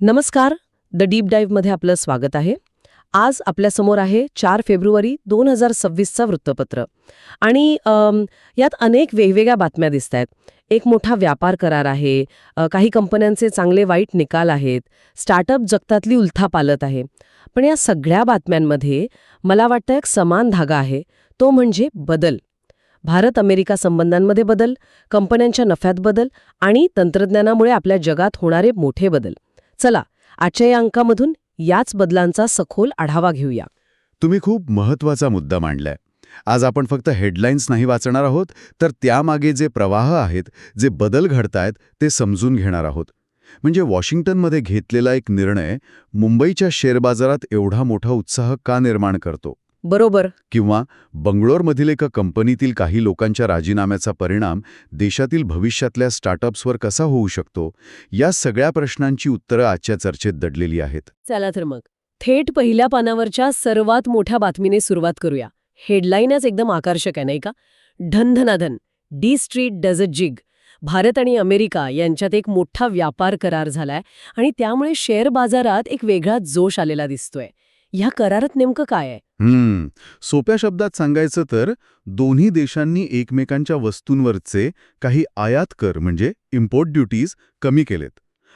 नमस्कार. The deep डाईव्हमध्ये आपलं स्वागत आहे. आज आपल्यासमोर आहे चार फेब्रुवारी दोन हजार सव्वीसचा वृत्तपत्र. आणि यात अनेक वेगवेगळ्या बातम्या दिसत आहेत. एक मोठा व्यापार करार आहे. काही कंपन्यांचे चांगले वाईट निकाल आहेत. स्टार्टअप जगतातली उलथा पालत आहे. पण या सगळ्या बातम्यांमध्ये मला वाटतं एक समान धागा आहे. तो म्हणजे बदल. भारत अमेरिका संबंधांमध्ये बदल कंपन्यांच्या नफ्यात बदल आणि तंत्रज्ञानामुळे आपल्या जगात होणारे मोठे बदल. चला आजच्या या अंकामधून याच बदलांचा सखोल आढावा घेऊया. तुम्ही खूप महत्त्वाचा मुद्दा मांडलाय. आज आपण फक्त हेडलाईन्स नाही वाचणार आहोत तर त्यामागे जे प्रवाह आहेत जे बदल घडतायत ते समजून घेणार आहोत. म्हणजे वॉशिंग्टनमध्ये घेतलेला एक निर्णय मुंबईच्या शेअर बाजारात एवढा मोठा उत्साह का निर्माण करतो? बरोबर. किंवा बंगलोरमधील एका कंपनीतील काही लोकांच्या राजीनाम्याचा परिणाम देशातील भविष्यातल्या स्टार्टअप्सवर कसा होऊ शकतो या सगळ्या प्रश्नांची उत्तरं आजच्या चर्चेत दडलेली आहेत. चला तर मग थेट पहिल्या पानावरच्या सर्वात मोठ्या बातमीने सुरुवात करूया. हेडलाईनच एकदम आकर्षक आहे नाही का? धनधनाधन D Street does a jig. Bharat आणि अमेरिका यांच्यात एक मोठा व्यापार करार झालाय आणि त्यामुळे शेअर बाजारात एक वेगळाच जोश आलेला दिसतोय. ह्या करारात नेमकं काय आहे? हम्म. सोप्या शब्दात सांगायचं तर दोन्ही देशांनी एकमेकांच्या वस्तूंवरचे काही आयात कर म्हणजे इम्पोर्ट ड्युटीज कमी केलेत.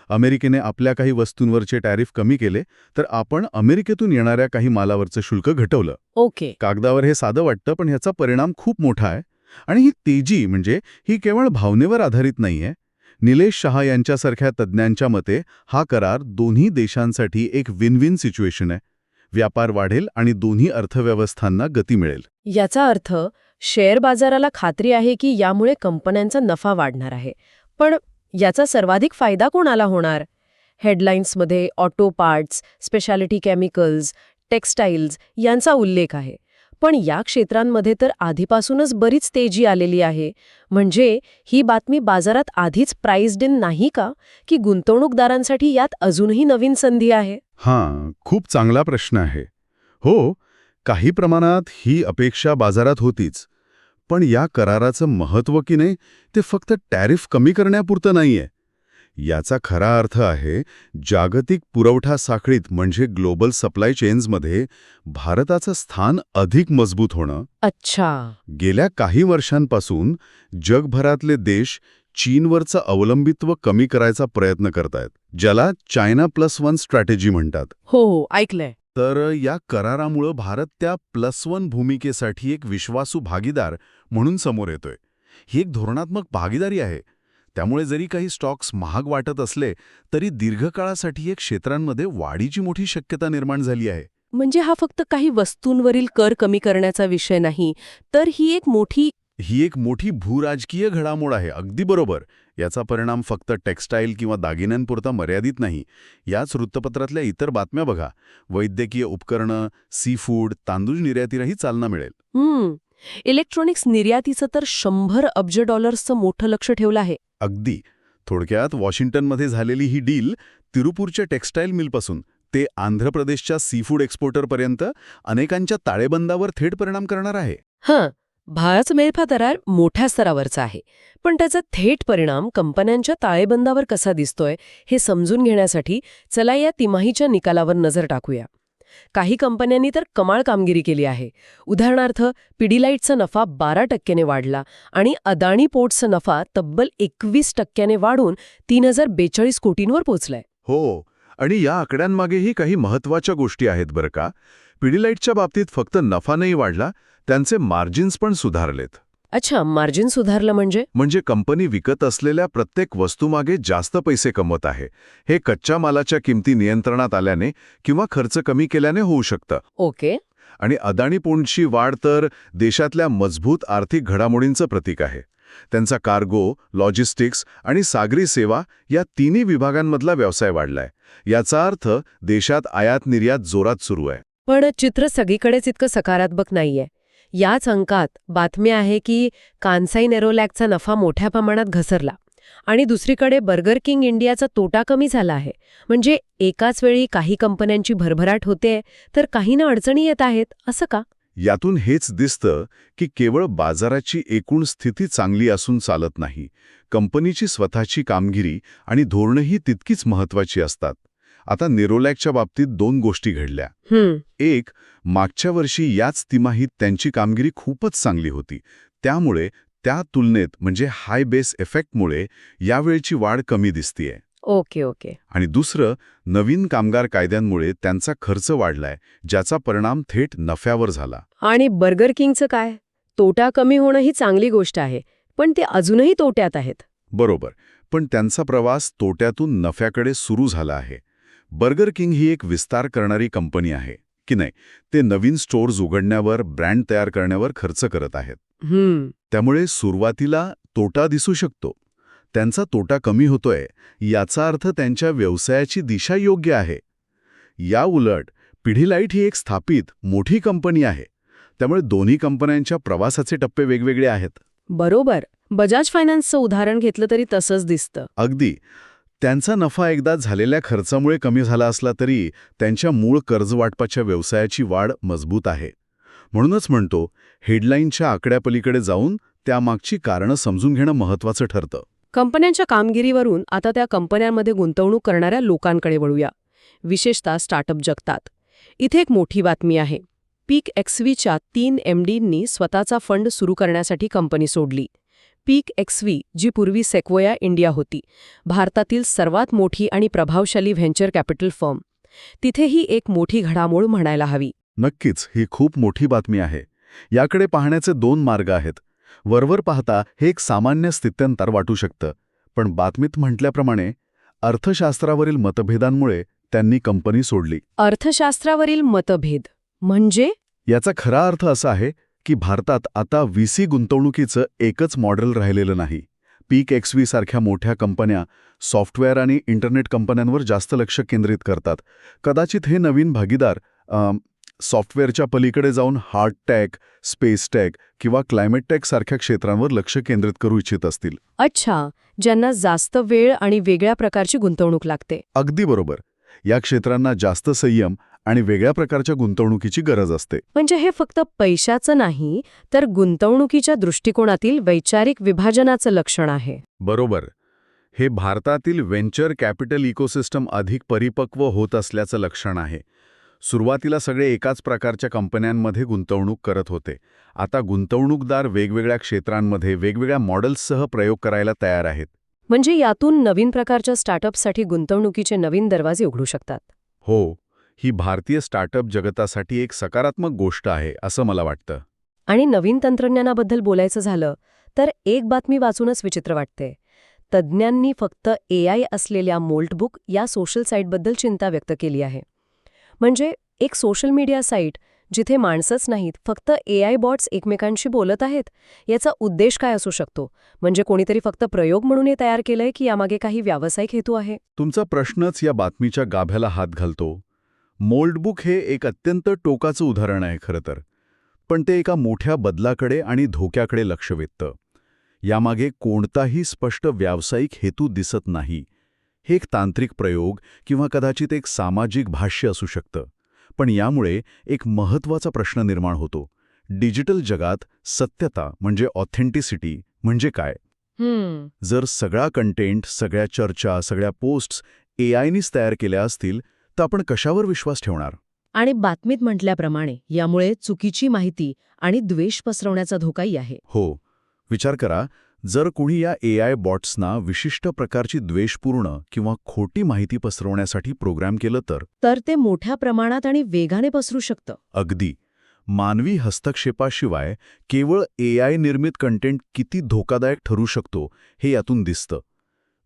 अमेरिकेने आपल्या काही वस्तूंवरचे टॅरिफ कमी केले तर आपण अमेरिकेतून येणाऱ्या काही मालावरचं शुल्क घटवलं. ओके. कागदावर हे साधं वाटतं पण ह्याचा परिणाम खूप मोठा आहे. आणि ही तेजी म्हणजे ही केवळ भावनेवर आधारित नाहीये. निलेश शहा यांच्यासारख्या तज्ज्ञांच्या मते हा करार दोन्ही देशांसाठी एक विन विन सिच्युएशन आहे. व्यापार वाढेल आणि दोन्ही अर्थव्यवस्थांना गती मिळेल. याचा अर्थ शेअर बाजाराला खात्री आहे की यामुळे कंपन्यांचा नफा वाढणार आहे. पण याचा सर्वाधिक फायदा कोणाला होणार? हेडलाईन्समध्ये auto parts speciality chemicals textiles यांचा उल्लेख आहे. पण या क्षेत्रांमध्ये तर आधीपासूनच बरीच तेजी आलेली आहे. म्हणजे ही बातमी बाजारात आधीच प्राइस्ड इन नाही का? की गुंतवणूकदारांसाठी यात अजूनही नवीन संधी आहे? हां खूप चांगला प्रश्न आहे. हो काही प्रमाणात ही अपेक्षा बाजारात होतीच पण या कराराचं महत्त्व की नाही ते फक्त टॅरिफ कमी करण्यापुरतं नाहीये. याचा खरा अर्थ आहे जागतिक पुरवठा साखळीत म्हणजे ग्लोबल सप्लाय चेन्समध्ये भारताचं स्थान अधिक मजबूत होणं. अच्छा. गेल्या काही वर्षांपासून जगभरातले देश चीनवरचं अवलंबित्व कमी करायचा प्रयत्न करतायत ज्याला चायना प्लस वन स्ट्रॅटेजी म्हणतात. हो हो ऐकलंय. तर या करारामुळं भारत त्या प्लस वन भूमिकेसाठी एक विश्वासू भागीदार म्हणून समोर येतोय. ही एक धोरणात्मक भागीदारी आहे. त्यामुळे जरी काही स्टॉक्स महाग वाटत असले तरी दीर्घकाळासाठी एक क्षेत्रांमध्ये वाढीची मोठी शक्यता निर्माण झाली आहे. म्हणजे हा फक्त काही वस्तूंवरील कर कमी करण्याचा विषय नाही तर ही एक मोठी ही एक मोठी भूराजकीय घडामोड आहे अगदी बरोबर. याचा परिणाम फक्त टेक्स्टाईल किंवा दागिन्यांपुरता मर्यादित नाही. याच वृत्तपत्रातल्या इतर बातम्या बघा. वैद्यकीय उपकरणं सी फूड तांदूळ निर्यातीलाही चालना मिळेल. हम्म. इलेक्ट्रॉनिक्स निर्यातीचं तर शंभर अब्ज डॉलर्सचं मोठं लक्ष ठेवलं आहे. अगदी. थोडक्यात वॉशिंग्टनमध्ये झालेली ही डील तिरुपूरच्या टेक्स्टाईल मिलपासून ते आंध्र प्रदेशच्या सीफूड एक्सपोर्टरपर्यंत अनेकांच्या ताळेबंदावर थेट परिणाम करणार आहे. हां. भारत मेळफा दरार मोठ्या स्तरावरचा आहे. पण त्याचा थेट परिणाम कंपन्यांच्या ताळेबंदावर कसा दिसतोय हे समजून घेण्यासाठी चला या तिमाहीच्या निकालावर नजर टाकूया. काही कंपन्यांनी तर कमाल कामगिरी केली आहे. उदाहरणार्थ पिडिलाईटचा नफा बारा टक्क्याने वाढला आणि अदाणी पोर्टचा नफा तब्बल एकवीस टक्क्याने वाढून तीन हजार बेचाळीस कोटींवर पोचलाय. हो आणि या आकड्यांमागेही काही महत्त्वाच्या गोष्टी आहेत बरं का. पिडीलाईटच्या बाबतीत फक्त नफा नाही वाढला त्यांचे मार्जिन्स पण सुधारलेत. अच्छा मार्जिन सुधारलं म्हणजे? म्हणजे कंपनी विकत असलेल्या प्रत्येक वस्तूमागे जास्त पैसे कमवत आहे. हे कच्च्या मालाच्या किमती नियंत्रणात आल्याने किंवा खर्च कमी केल्याने होऊ शकतं. ओके. आणि अदानी पोंडची वाढ तर देशातल्या मजबूत आर्थिक घडामोडींचं प्रतीक आहे. त्यांचा कार्गो लॉजिस्टिक्स आणि सागरी सेवा या तिन्ही विभागांमधला व्यवसाय वाढलाय. याचा अर्थ देशात आयात निर्यात जोरात सुरू आहे. पण चित्र सगळीकडेच इतकं सकारात्मक नाहीये. याच अंकात बातमी आहे की कान्साई नेरोलॅकचा नफा मोठ्या प्रमाणात घसरला आणि दुसरीकडे बर्गर किंग इंडियाचा तोटा कमी झाला आहे. म्हणजे एकाच वेळी काही कंपन्यांची भरभराट होते तर काहींना अडचणी येत आहेत असं का? यातून हेच दिसतं की केवळ बाजाराची एकूण स्थिती चांगली असून चालत नाही. कंपनीची स्वतःची कामगिरी आणि धोरणंही तितकीच महत्वाची असतात. आता निरोलॅकच्या बाबतीत दोन गोष्टी घडल्या. हम्म. एक मागच्या वर्षी याच तिमाहीत त्यांची कामगिरी खूपच चांगली होती. त्यामुळे त्या तुलनेत म्हणजे हाय बेस इफेक्टमुळे यावेळची वाढ कमी दिसतीये. Okay okay. आणि दुसरं नवीन कामगार कायद्यांमुळे त्यांचा खर्च वाढलाय ज्याचा परिणाम थेट नफ्यावर झाला. आणि बर्गर किंगचं काय? तोटा कमी होणं ही चांगली गोष्ट आहे पण ते अजूनही तोट्यात आहेत. बरोबर. पण त्यांचा प्रवास तोट्यातून नफ्याकडे सुरू झाला आहे. बर्गर किंग ही एक विस्तार करणारी कंपनी आहे की नाही ते नवीन स्टोअर्स उघडण्यावर ब्रँड तयार करण्यावर खर्च करत आहेत. त्यामुळे सुरुवातीला तोटा दिसू शकतो. त्यांचा तोटा कमी होतोय याचा अर्थ त्यांच्या व्यवसायाची दिशा योग्य आहे. या उलट पिढीलाईट ही एक स्थापित मोठी कंपनी आहे. त्यामुळे दोन्ही कंपन्यांच्या प्रवासाचे टप्पे वेगवेगळे आहेत. बरोबर. बजाज फायनान्सचं उदाहरण घेतलं तरी तसंच दिसतं. अगदी. त्यांचा नफा एकदा झालेल्या खर्चामुळे कमी झाला असला तरी त्यांच्या मूळ कर्जवाटपाच्या व्यवसायाची वाढ मजबूत आहे. म्हणूनच म्हणतो हेडलाईनच्या आकड्यापलीकडे जाऊन त्यामागची कारणं समजून घेणं महत्वाचं ठरतं. कंपन्यांच्या कामगिरीवरून आता त्या कंपन्यांमध्ये गुंतवणूक करणाऱ्या लोकांकडे वळूया. विशेषतः स्टार्टअप जगतात. इथे एक मोठी बातमी आहे. पीक एक्सवीच्या तीन एमडींनी स्वतःचा फंड सुरू करण्यासाठी कंपनी सोडली. पीक एक्सवी जी पूर्वी सेक्वोया इंडिया होती भारतातील सर्वात मोठी आणि प्रभावशाली व्हेंचर कॅपिटल फर्म. तिथेही एक मोठी घडामोड म्हणायला हवी. नक्कीच ही खूप मोठी बातमी आहे. याकडे पाहण्याचे दोन मार्ग आहेत. वरवर पाहता हे एक सामान्य स्थित्यंतर वाटू शकतं पण बातमीत म्हटल्याप्रमाणे अर्थशास्त्रावरील मतभेदांमुळे त्यांनी कंपनी सोडली. अर्थशास्त्रावरील मतभेद म्हणजे? याचा खरा अर्थ असा आहे की भारतात आता व्हीसी गुंतवणुकीचं एकच मॉडेल राहिलेलं नाही. पीक एक्सवी सारख्या मोठ्या कंपन्या सॉफ्टवेअर आणि इंटरनेट कंपन्यांवर जास्त लक्ष केंद्रित करतात. कदाचित हे नवीन भागीदार सॉफ्टवेअरच्या पलीकडे जाऊन हार्ट टॅक स्पेस टॅक किंवा क्लायमेट टॅक सारख्या क्षेत्रांवर लक्ष केंद्रित करू इच्छित असतील. अच्छा ज्यांना जास्त वेळ आणि वेगळ्या प्रकारची गुंतवणूक लागते. अगदी बरोबर. या क्षेत्रांना जास्त संयम आणि वेगळ्या प्रकारच्या गुंतवणुकीची गरज असते. म्हणजे हे फक्त पैशाचं नाही तर गुंतवणुकीच्या दृष्टिकोनातील वैचारिक विभाजनाचं लक्षण आहे. बरोबर. हे भारतातील व्हेंचर कॅपिटल इकोसिस्टम अधिक परिपक्व होत असल्याचं लक्षण आहे. सुरुवातीला सगळे एकाच प्रकारच्या कंपन्यांमध्ये गुंतवणूक करत होते. आता गुंतवणूकदार वेगवेगळ्या क्षेत्रांमध्ये वेगवेगळ्या मॉडेल्ससह प्रयोग करायला तयार आहेत. म्हणजे यातून नवीन प्रकारच्या स्टार्टअपसाठी गुंतवणुकीचे नवीन दरवाजे उघडू शकतात. हो ही भारतीय स्टार्टअप जगतासाठी एक सकारात्मक गोष्ट आहे असं मला वाटतं. आणि नवीन तंत्रज्ञानाबद्दल बोलायचं झालं तर एक बातमी वाचूनच विचित्र वाटते. तज्ज्ञांनी फक्त ए आय असलेल्या मोल्टबुक या सोशल साईटबद्दल चिंता व्यक्त केली आहे. म्हणजे एक सोशल मीडिया साईट जिथे माणसंच नाहीत फक्त ए आय बॉट्स एकमेकांशी बोलत आहेत याचा उद्देश काय असू शकतो? म्हणजे कोणीतरी फक्त प्रयोग म्हणून हे तयार केलंय की यामागे काही व्यावसायिक हेतू आहे? तुमचा प्रश्नच या बातमीच्या गाभ्याला हात घालतो. मोल्डबुक हे एक अत्यंत टोकाचं उदाहरण आहे खरं तर. पण ते एका मोठ्या बदलाकडे आणि धोक्याकडे लक्ष वेधतं. यामागे कोणताही स्पष्ट व्यावसायिक हेतू दिसत नाही. हे एक तांत्रिक प्रयोग किंवा कदाचित एक सामाजिक भाष्य असू शकतं. पण यामुळे एक महत्त्वाचा प्रश्न निर्माण होतो. डिजिटल जगात सत्यता म्हणजे ऑथेंटिसिटी म्हणजे काय? जर सगळा कंटेंट सगळ्या चर्चा सगळ्या पोस्ट्स ए आयनीच तयार केल्या असतील तर आपण कशावर विश्वास ठेवणार? आणि बातमीत म्हटल्याप्रमाणे यामुळे चुकीची माहिती आणि द्वेष पसरवण्याचा धोकाही आहे. हो. विचार करा जर कोणी या ए आय बॉट्सना विशिष्ट प्रकारची द्वेषपूर्ण किंवा खोटी माहिती पसरवण्यासाठी प्रोग्राम केलं तर? तर ते मोठ्या प्रमाणात आणि वेगाने पसरू शकतं. अगदी. मानवी हस्तक्षेपाशिवाय केवळ ए आय निर्मित कंटेंट किती धोकादायक ठरू शकतो हे यातून दिसतं.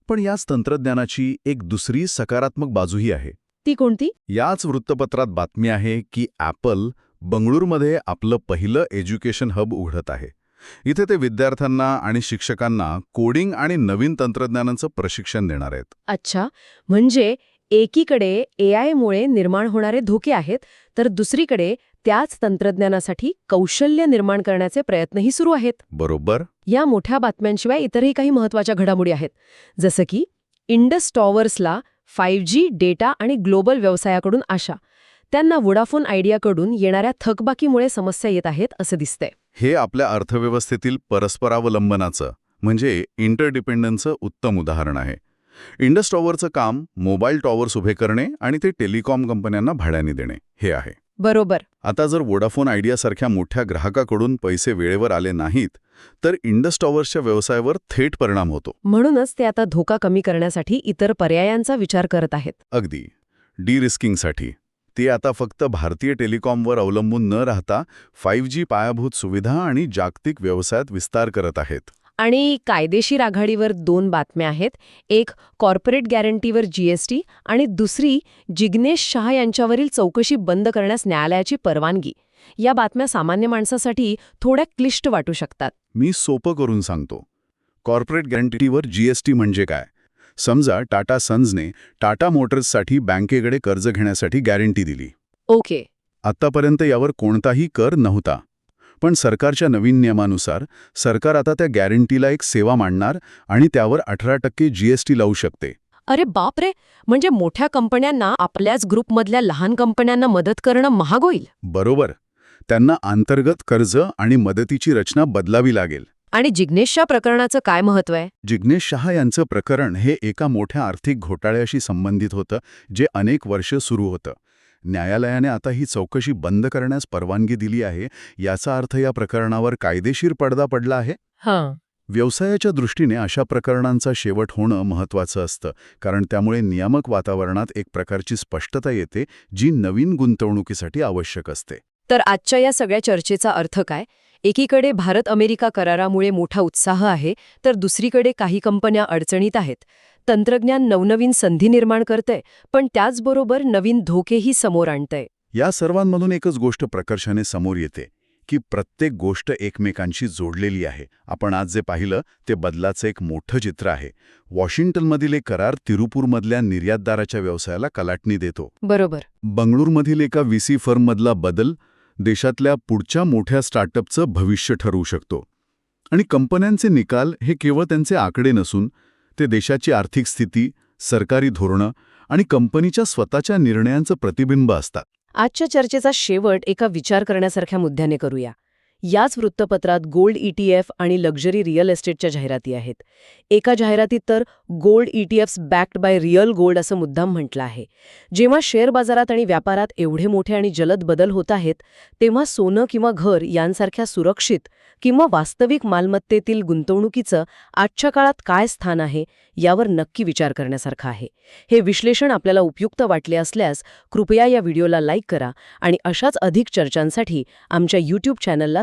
पण याच तंत्रज्ञानाची एक दुसरी सकारात्मक बाजूही आहे. ती कोणती? याच वृत्तपत्रात बातमी आहे की ॲपल बंगळूरमध्ये आपलं पहिलं एज्युकेशन हब उघडत आहे. इथे ते विद्यार्थ्यांना आणि शिक्षकांना कोडिंग आणि नवीन तंत्रज्ञानाचं प्रशिक्षण देणार आहेत. अच्छा म्हणजे एकीकडे ए आयमुळे निर्माण होणारे धोके आहेत तर दुसरीकडे त्याच तंत्रज्ञानासाठी कौशल्य निर्माण करण्याचे प्रयत्नही सुरू आहेत. बरोबर. या मोठ्या बातम्यांशिवाय इतरही काही महत्त्वाच्या घडामोडी आहेत. जसं की इंडस टॉवर्सला फाईव्ह जी डेटा आणि ग्लोबल व्यवसायाकडून आशा. त्यांना वोडाफोन आयडियाकडून येणाऱ्या थकबाकीमुळे समस्या येत आहेत असं दिसतंय. हे आपल्या अर्थव्यवस्थेतील परस्परावलंबनाचं म्हणजे इंटरडिपेंडन्सचं उत्तम उदाहरण आहे. इंडस टॉवरचं काम मोबाईल टॉवर्स उभे करणे आणि ते टेलिकॉम कंपन्यांना भाड्याने देणे हे आहे. बरोबर. आता जर वोडाफोन आयडियासारख्या मोठ्या ग्राहकाकडून पैसे वेळेवर आले नाहीत तर इंडस टॉवर्सच्या व्यवसायावर थेट परिणाम होतो. म्हणूनच ते आता धोका कमी करण्यासाठी इतर पर्यायांचा विचार करत आहेत. अगदी. डी रिस्किंगसाठी ते आता फक्त भारतीय टेलिकॉमवर अवलंबून न राहता फाईव्ह जी पायाभूत सुविधा आणि जागतिक व्यवसायात विस्तार करत आहेत. आणि कायदेशीर आघाडीवर दोन बातम्या आहेत. एक कॉर्पोरेट गॅरंटीवर जीएसटी आणि दुसरी जिग्नेश शहा यांच्यावरील चौकशी बंद करण्यास न्यायालयाची परवानगी. या बातम्या सामान्य माणसासाठी थोड्या क्लिष्ट वाटू शकतात. मी सोपं करून सांगतो. कॉर्पोरेट गॅरंटीवर जीएसटी म्हणजे काय? समजा टाटा सन्सने टाटा मोटर्ससाठी बँकेकडे कर्ज घेण्यासाठी गॅरंटी दिली. ओके. आत्तापर्यंत यावर कोणताही कर नव्हता. पण सरकारच्या नवीन नियमानुसार सरकार आता त्या गॅरंटीला एक सेवा मांडणार आणि त्यावर अठरा टक्के जीएसटी लावू शकते. अरे बापरे! म्हणजे मोठ्या कंपन्यांना आपल्याच ग्रुपमधल्या लहान कंपन्यांना मदत करणं महाग होईल. बरोबर. त्यांना अंतर्गत कर्ज आणि मदतीची रचना बदलावी लागेल. आणि जिग्नेशच्या प्रकरणाचं काय महत्त्व आहे? जिग्नेश शहा यांचं प्रकरण हे एका मोठ्या आर्थिक घोटाळ्याशी संबंधित होतं जे अनेक वर्ष सुरू होतं. न्यायालयाने आता ही चौकशी बंद करण्यास परवानगी दिली आहे याचा अर्थ या प्रकरणावर कायदेशीर पडदा पडला आहे? हां. व्यवसायाच्या दृष्टीने अशा प्रकरणांचा शेवट होणं महत्त्वाचं असतं कारण त्यामुळे नियामक वातावरणात एक प्रकारची स्पष्टता येते जी नवीन गुंतवणुकीसाठी आवश्यक असते. तर आजच्या या सगळ्या चर्चेचा अर्थ काय? एकीकडे भारत अमेरिका करारामुळे मोठा उत्साह आहे तर दुसरीकडे काही कंपन्या अडचणीत आहेत. तंत्रज्ञान नवनवीन संधी निर्माण करतंय पण त्याचबरोबर नवीन धोकेही समोर आणतंय. या सर्वांमधून एकच गोष्ट प्रकर्षाने समोर येते की प्रत्येक गोष्ट एकमेकांशी जोडलेली आहे. आपण आज जे पाहिलं ते बदलाचं एक मोठं चित्र आहे. वॉशिंग्टनमधील एक करार तिरुपूरमधल्या निर्यातदाराच्या व्यवसायाला कलाटणी देतो. बरोबर. बंगळूरमधील एका व्हीसी फर्ममधला बदल देशातल्या पुढच्या मोठ्या स्टार्टअपचं भविष्य ठरवू शकतो. आणि कंपन्यांचे निकाल हे केवळ त्यांचे आकडे नसून ते देशाची आर्थिक स्थिती सरकारी धोरणं आणि कंपनीच्या स्वतःच्या निर्णयांचं प्रतिबिंब असतात. आजच्या चर्चेचा शेवट एका विचार करण्यासारख्या मुद्द्याने करूया. याच वृत्तपत्रात गोल्ड ईटीएफ आणि लक्झरी रिअल एस्टेटच्या जाहिराती आहेत. एका जाहिरातीत तर gold ETFs backed by real gold असं मुद्दाम म्हटलं आहे. जेव्हा शेअर बाजारात आणि व्यापारात एवढे मोठे आणि जलद बदल होत आहेत तेव्हा सोनं किंवा घर यांसारख्या सुरक्षित किंवा वास्तविक मालमत्तेतील गुंतवणुकीचं आजच्या काळात काय स्थान आहे यावर नक्की विचार करण्यासारखं आहे. हे विश्लेषण आपल्याला उपयुक्त वाटले असल्यास कृपया या व्हिडिओला लाईक करा आणि अशाच अधिक चर्चांसाठी आमच्या यूट्यूब चॅनलला